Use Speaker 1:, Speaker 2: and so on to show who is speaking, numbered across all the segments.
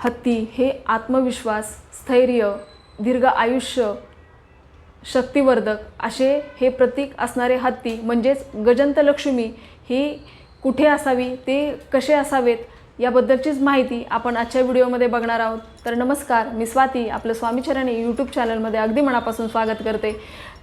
Speaker 1: हत्ती हे आत्मविश्वास स्थैर्य दीर्घ आयुष्य शक्तिवर्धक असे हे प्रतीक असणारे हत्ती म्हणजेच गजंतलक्ष्मी ही कुठे असावी ते कसे असावेत याबद्दलचीच माहिती आपण आजच्या व्हिडिओमध्ये बघणार आहोत. तर नमस्कार मी स्वाती आपलं स्वामीचरणी यूट्यूब चॅनलमध्ये अगदी मनापासून स्वागत करते.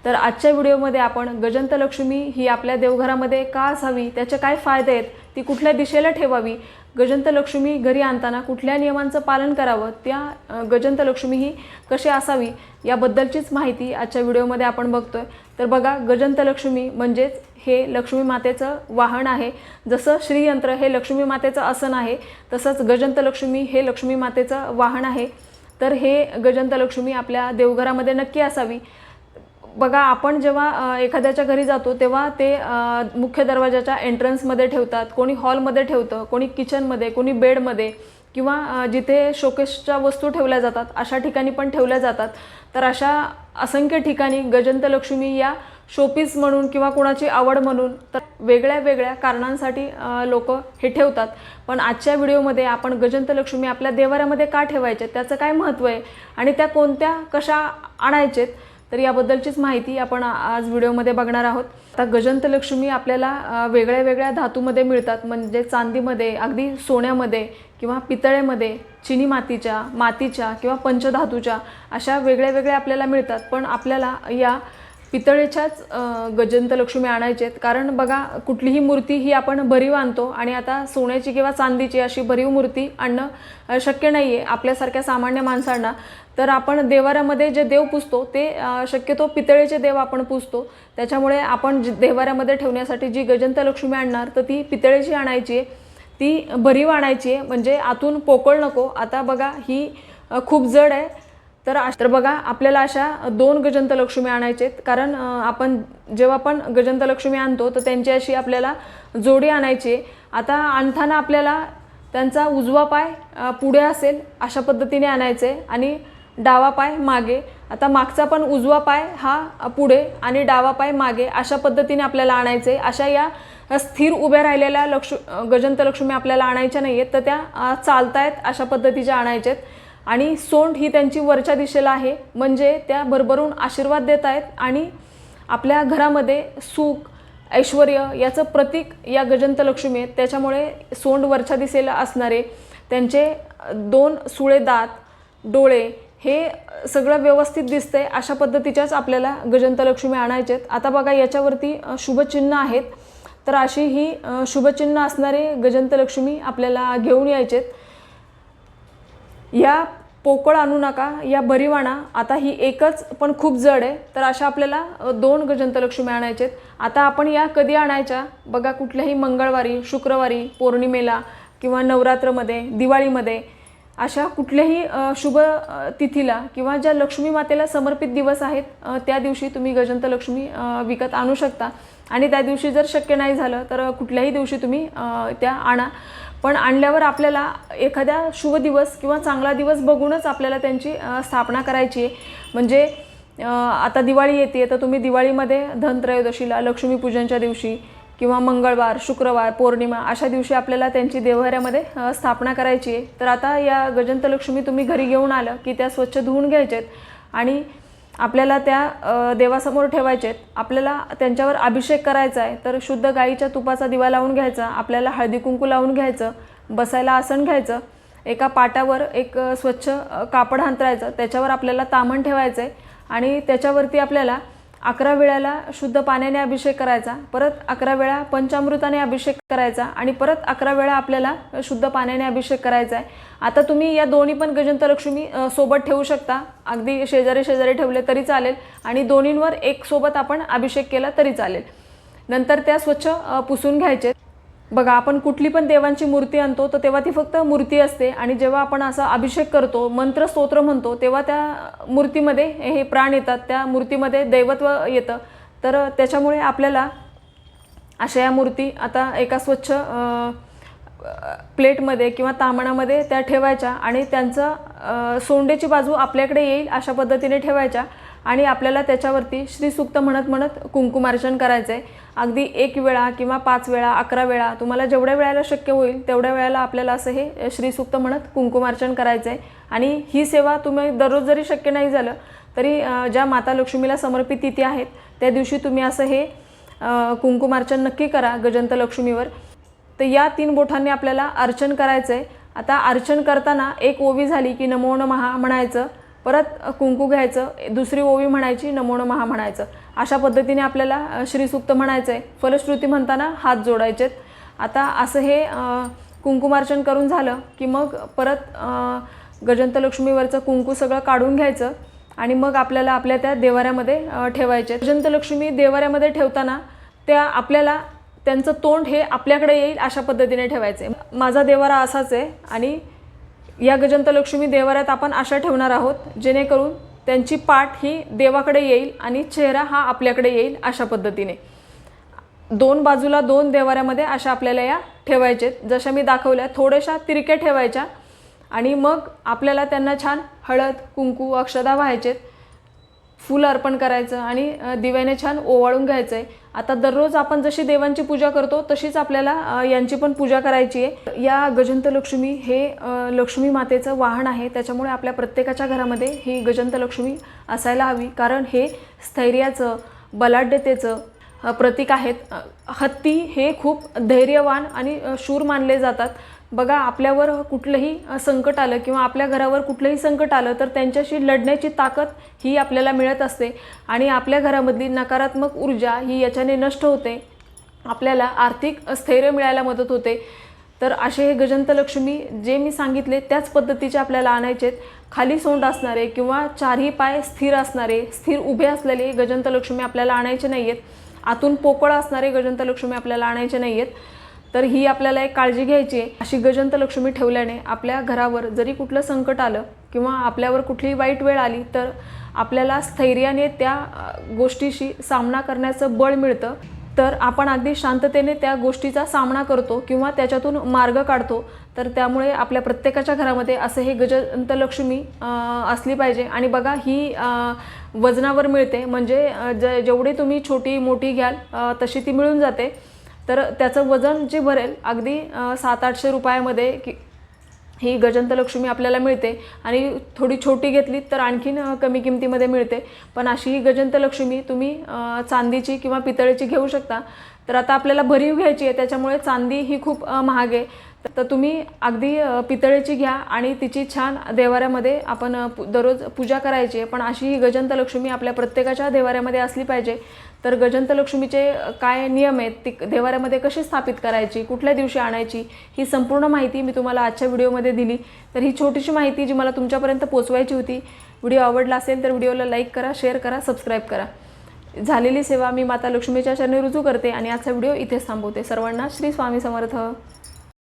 Speaker 1: तर आजच्या व्हिडिओमध्ये आपण गजंतलक्ष्मी ही आपल्या देवघरामध्ये का असावी त्याचे काय फायदे आहेत ती कुठल्या दिशेला ठेवावी गजंतलक्ष्मी घरी आणताना कुठल्या नियमांचं पालन करावं त्या गजंतलक्ष्मी ही कशी असावी याबद्दलचीच माहिती आजच्या व्हिडिओमध्ये आपण बघतोय. तर बघा गजंतलक्ष्मी म्हणजेच हे लक्ष्मी मातेचं वाहन आहे. जसं श्रीयंत्र हे लक्ष्मी मातेचं आसन आहे तसंच गजंतलक्ष्मी हे लक्ष्मी मातेचं वाहन आहे. तर हे गजंतलक्ष्मी आपल्या देवघरामध्ये नक्की असावी. बघा आपण जेव्हा एखाद्याच्या घरी जातो तेव्हा ते मुख्य दरवाजाच्या एंट्रन्समध्ये ठेवतात. कोणी हॉलमध्ये ठेवतं कोणी किचनमध्ये कोणी बेडमध्ये किंवा जिथे शोकेसच्या वस्तू ठेवल्या जातात अशा ठिकाणी पण ठेवल्या जातात. तर अशा असंख्य ठिकाणी गजंतलक्ष्मी या शोपीस म्हणून किंवा कोणाची आवड म्हणून तर वेगळ्या वेगळ्या कारणांसाठी लोक हे ठेवतात. पण आजच्या व्हिडिओमध्ये आपण गजंतलक्ष्मी आपल्या देवाऱ्यामध्ये का ठेवायचे? त्याचं काय महत्त्व आहे? आणि त्या कोणत्या कशा आणायचेत? तर याबद्दलचीच माहिती आपण आज व्हिडिओमध्ये बघणार आहोत. आता गजंतलक्ष्मी आपल्याला वेगळ्या वेगळ्या धातूमध्ये मिळतात. म्हणजे चांदीमध्ये अगदी सोन्यामध्ये किंवा पितळेमध्ये चिनी मातीच्या मातीच्या किंवा पंचधातूच्या अशा वेगळ्या वेगळ्या आपल्याला मिळतात. पण आपल्याला या पितळेच्याच गजंत गजंतलक्ष्मी आणायचे आहेत. कारण बघा कुठलीही मूर्ती ही आपण भरीव आणतो आणि आता सोन्याची किंवा चांदीची अशी भरीव मूर्ती आणणं शक्य नाही आहे आपल्यासारख्या सामान्य माणसांना. तर आपण देवाऱ्यामध्ये जे देव पुजतो ते शक्यतो पितळेचे देव आपण पुजतो त्याच्यामुळे आपण देवाऱ्यामध्ये ठेवण्यासाठी जी गजंतलक्ष्मी आणणार तर ती पितळेची आणायची आहे. ती भरीव आणायची आहे. म्हणजे आतून पोकळ नको. आता बघा ही खूप जड आहे. तर तर बघा आपल्याला अशा दोन गजंतलक्ष्मी आणायचे आहेत. कारण आपण जेव्हा पण गजंतलक्ष्मी आणतो तर त्यांची अशी आपल्याला जोडी आणायची आता आणताना आपल्याला त्यांचा उजवा पाय पुढे असेल अशा पद्धतीने आणायचे आणि डावा पाय मागे. आता मागचा पण उजवा पाय हा पुढे आणि डावा पाय मागे अशा पद्धतीने आपल्याला आणायचे अशा या स्थिर उभ्या राहिलेल्या लक्ष गजंतलक्ष्मी आपल्याला आणायच्या नाही आहेत तर त्या चालतायत अशा पद्धतीच्या आणायच्या आहेत. आणि सोंड ही त्यांची वरच्या दिशेला आहे. म्हणजे त्या भरभरून आशीर्वाद देत आहेत आणि आपल्या घरामध्ये सुख ऐश्वर याचं प्रतीक या गजंतलक्ष्मी आहेत. त्याच्यामुळे सोंड वरच्या दिशेला असणारे त्यांचे दोन सुळे दात डोळे हे सगळं व्यवस्थित दिसतंय अशा पद्धतीच्याच आपल्याला गजंतलक्ष्मी आणायचे आहेत. आता बघा याच्यावरती शुभचिन्ह आहेत. तर अशी ही शुभचिन्ह असणारे गजंतलक्ष्मी आपल्याला घेऊन यायचे आहेत या पोकळ आणू नका या भरीव आणा आता ही एकच पण खूप जड आहे. तर अशा आपल्याला दोन गजंतलक्ष्मी आणायचे आहेत. आता आपण या कधी आणायच्या? बघा कुठल्याही मंगळवारी शुक्रवारी पौर्णिमेला किंवा नवरात्रमध्ये दिवाळीमध्ये अशा कुठल्याही शुभ तिथीला किंवा ज्या लक्ष्मी मातेला समर्पित दिवस आहेत त्या दिवशी तुम्ही गजंतलक्ष्मी विकत आणू शकता. आणि त्या दिवशी जर शक्य नाही झालं तर कुठल्याही दिवशी तुम्ही त्या आणा. पण आणल्यावर आपल्याला एखाद्या शुभ दिवस किंवा चांगला दिवस बघूनच आपल्याला त्यांची स्थापना करायची आहे. म्हणजे आता दिवाळी येते तर तुम्ही दिवाळीमध्ये धनत्रयोदशीला लक्ष्मीपूजनच्या दिवशी किंवा मंगळवार शुक्रवार पौर्णिमा अशा दिवशी आपल्याला त्यांची देवहऱ्यामध्ये स्थापना करायची आहे. तर आता या गजंतलक्ष्मी तुम्ही घरी घेऊन आलं की त्या स्वच्छ धुवून घ्यायच्यात. आणि आपल्याला त्या देवासमोर ठेवायचे आहेत आपल्याला त्यांच्यावर अभिषेक करायचा आहे तर शुद्ध गाईच्या तुपाचा दिवा लावून घ्यायचा आपल्याला हळदी कुंकू लावून घ्यायचं बसायला आसन घ्यायचं एका पाटावर एक स्वच्छ कापड हांतरायचं त्याच्यावर आपल्याला तामण ठेवायचं आहे आणि त्याच्यावरती आपल्याला अकरा वेळाला शुद्ध पाण्याने अभिषेक करायचा परत अकरा वेळा पंचामृताने अभिषेक करायचा आणि परत अकरा वेळा आपल्याला शुद्ध पाण्याने अभिषेक करायचा आहे आता तुम्ही या दोन्ही पण गजंतलक्ष्मी सोबत ठेवू शकता. अगदी शेजारी शेजारी ठेवले तरी चालेल आणि दोन्हींवर एक सोबत आपण अभिषेक केला तरी चालेल. नंतर त्या स्वच्छ पुसून घ्यायचे बघा आपण कुठली पण देवांची मूर्ती आणतो तर तेव्हा ती फक्त मूर्ती असते. आणि जेव्हा आपण असा अभिषेक करतो मंत्र स्तोत्र म्हणतो तेव्हा त्या मूर्तीमध्ये हे प्राण येतात. त्या मूर्तीमध्ये दैवत्व येतं. तर त्याच्यामुळे आपल्याला अशा या मूर्ती आता एका स्वच्छ प्लेटमध्ये किंवा तामणामध्ये त्या ठेवायच्या आणि त्यांचं सोंडेची बाजू आपल्याकडे येईल अशा पद्धतीने ठेवायच्या. आणि आपल्याला त्याच्यावरती श्रीसूक्त म्हणत म्हणत कुंकुमार्चन करायचं आहे अगदी एक वेळा किंवा पाच वेळा अकरा वेळा तुम्हाला जेवढ्या वेळेला शक्य होईल तेवढ्या वेळेला आपल्याला असं हे श्रीसूक्त म्हणत कुंकुमार्चन करायचं आहे आणि ही सेवा तुम्ही दररोज जरी शक्य नाही झालं तरी ज्या माता लक्ष्मीला समर्पित तिथी आहेत त्या दिवशी तुम्ही असं हे कुंकुमार्चन नक्की करा गजंत लक्ष्मीवर. तर या तीन बोटांनी आपल्याला अर्चन करायचं आहे आता अर्चन करताना एक ओवी झाली की नमो नमहा म्हणायचं. परत कुंकू घ्यायचं दुसरी ओवी म्हणायची नमो महा म्हणायचं. अशा पद्धतीने आपल्याला श्रीसूक्त म्हणायचं आहे फलश्रुती म्हणताना हात जोडायचेत. आता असं हे कुंकुमार्चन करून झालं की मग परत गजंतलक्ष्मीवरचं कुंकू सगळं काढून घ्यायचं आणि मग आपल्याला आपल्या त्या देवाऱ्यामध्ये ठेवायचे गजंतलक्ष्मी देवाऱ्यामध्ये ठेवताना त्या आपल्याला त्यांचं तोंड हे आपल्याकडे येईल अशा पद्धतीने ठेवायचे माझा देवारा असाच आहे आणि या गजंत लक्ष्मी देवाऱ्यात आपण आशा ठेवणार आहोत जेणेकरून त्यांची पाठ ही देवाकडे येईल आणि चेहरा हा आपल्याकडे येईल अशा पद्धतीने. दोन बाजूला दोन देवाऱ्यामध्ये अशा आपल्याला या ठेवायचेत. जशा मी दाखवल्या थोड्याशा तिरक्या ठेवायच्या आणि मग आपल्याला त्यांना छान हळद कुंकू अक्षदा व्हायचेत. फूल अर्पण करायचं आणि दिव्याने छान ओवाळून घ्यायचं आहे आता दररोज आपण जशी देवांची पूजा करतो तशीच आपल्याला यांची पण पूजा करायची आहे. या गजंत लक्ष्मी हे लक्ष्मी मातेचं वाहन आहे. त्याच्यामुळे आपल्या प्रत्येकाच्या घरामध्ये ही गजंत लक्ष्मी असायला हवी. कारण हे स्थैर्याचं बलाढ्यतेचं प्रतीक आहेत. हत्ती हे खूप धैर्यवान आणि शूर मानले जातात. बघा आपल्यावर कुठलंही संकट आलं किंवा आपल्या घरावर कुठलंही संकट आलं तर त्यांच्याशी लढण्याची ताकद ही आपल्याला मिळत असते आणि आपल्या घरामधली नकारात्मक ऊर्जा ही याच्याने नष्ट होते. आपल्याला आर्थिक स्थैर्य मिळायला मदत होते. तर असे हे गजंत लक्ष्मी जे मी सांगितले त्याच पद्धतीचे आपल्याला आणायचे खाली सोंड असणारे किंवा चारही पाय स्थिर असणारे स्थिर उभे असलेले गजंत लक्ष्मी आपल्याला आणायचे नाही आहेत आतून पोकळ असणारे गजंत लक्ष्मी आपल्याला आणायचे नाही आहेत तर ही आपल्याला एक काळजी घ्यायची आहे. अशी गजंत लक्ष्मी ठेवल्याने आपल्या घरावर जरी कुठलं संकट आलं किंवा आपल्यावर कुठली वाईट वेळ आली तर आपल्याला स्थैर्याने त्या गोष्टीशी सामना करण्याचं बळ मिळतं. तर आपण अगदी शांततेने त्या गोष्टीचा सामना करतो किंवा त्याच्यातून मार्ग काढतो तर त्यामुळे आपल्या प्रत्येकाच्या घरामध्ये असं हे गजंत लक्ष्मी असली पाहिजे. आणि बघा ही वजनावर मिळते. म्हणजे ज जेवढी तुम्ही छोटी मोठी घ्याल तशी ती मिळून जाते. तर त्याचं वजन जे भरेल अगदी सात आठशे रुपयामध्ये की ही गजंत लक्ष्मी आपल्याला मिळते. आणि थोडी छोटी घेतली तर आणखीन कमी किमतीमध्ये मिळते. पण अशी ही गजंत लक्ष्मी तुम्ही चांदीची किंवा पितळेची घेऊ शकता. तर आता आपल्याला भरीव घ्यायची आहे त्याच्यामुळे चांदी ही खूप महाग आहे. तर तुम्ही अगदी पितळेची घ्या आणि तिची छान देवाऱ्यामध्ये आपण दररोज पूजा करायची आहे. पण अशी ही गजंत लक्ष्मी आपल्या प्रत्येकाच्या देवाऱ्यामध्ये असली पाहिजे. तर गजंत लक्ष्मीचे काय नियम आहेत? ती देवाऱ्यामध्ये कशी स्थापित करायची? कुठल्या दिवशी आणायची? ही संपूर्ण माहिती मी तुम्हाला आजच्या व्हिडिओमध्ये दिली. तर ही छोटीशी माहिती जी मला तुमच्यापर्यंत पोचवायची होती व्हिडिओ आवडला असेल तर व्हिडिओला लाईक करा शेअर करा सबस्क्राईब करा. झालेली सेवा मी माता लक्ष्मीच्या चरणी रुजू करते आणि आजचा व्हिडिओ इथेच थांबवते. सर्वांना श्री स्वामी समर्थ.